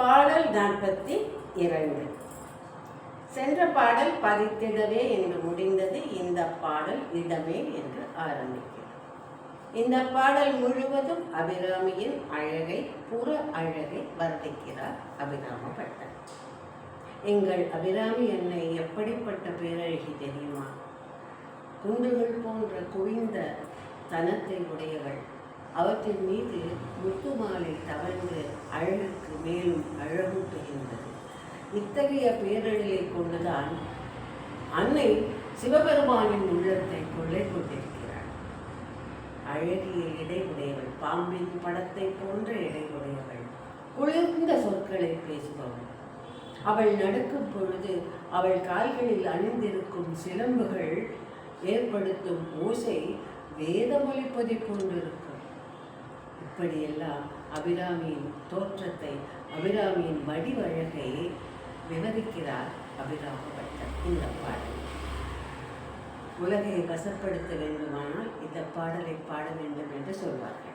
பாடல் நாற்பத்தி இரண்டு. சென்ற பாடல் பதித்திடவே என்று முடிந்தது இந்த பாடல் இடமே என்று ஆரம்பிக்கிறது இந்த பாடல் முழுவதும் அபிராமியின் அழகை புற அழகை வர்ணிக்கிறார் அபிராம பட்டர் எங்கள் அபிராமி என்னை எப்படிப்பட்ட பேரழகி தெரியுமா? குண்டுகள் போன்ற குவிந்த தனத்தை உடையவள். அவற்றின் மீது முத்துமாலை தவழ்ந்து அழகு மேலும் அழகூட்டுகின்றது இத்தகைய பேரழிவை கொண்டுதான் அன்னை சிவபெருமானின் உள்ளத்தை கொள்ளை கொண்டிருக்கிறாள். அழகிய இடை உடையவள் பாம்பின் படத்தை போன்ற இடை உடையவள் குளிர்ந்த சொற்களை பேசுபவள். அவள் நடக்கும் பொழுது அவள் கால்களில் அணிந்திருக்கும் சிலம்புகள் ஏற்படுத்தும் ஓசை வேதமொழிப்பதை கொண்டிருக்கும். இப்படியெல்லாம் அபிராமியின் தோற்றத்தை அபிராமியின் வடிவழகை விவரிக்கிறார் அபிராம பட்டர் இந்த பாடல். உலகை வசப்படுத்த வேண்டுமானால் இந்த பாடலை பாட வேண்டும் என்று சொல்வார்கள்.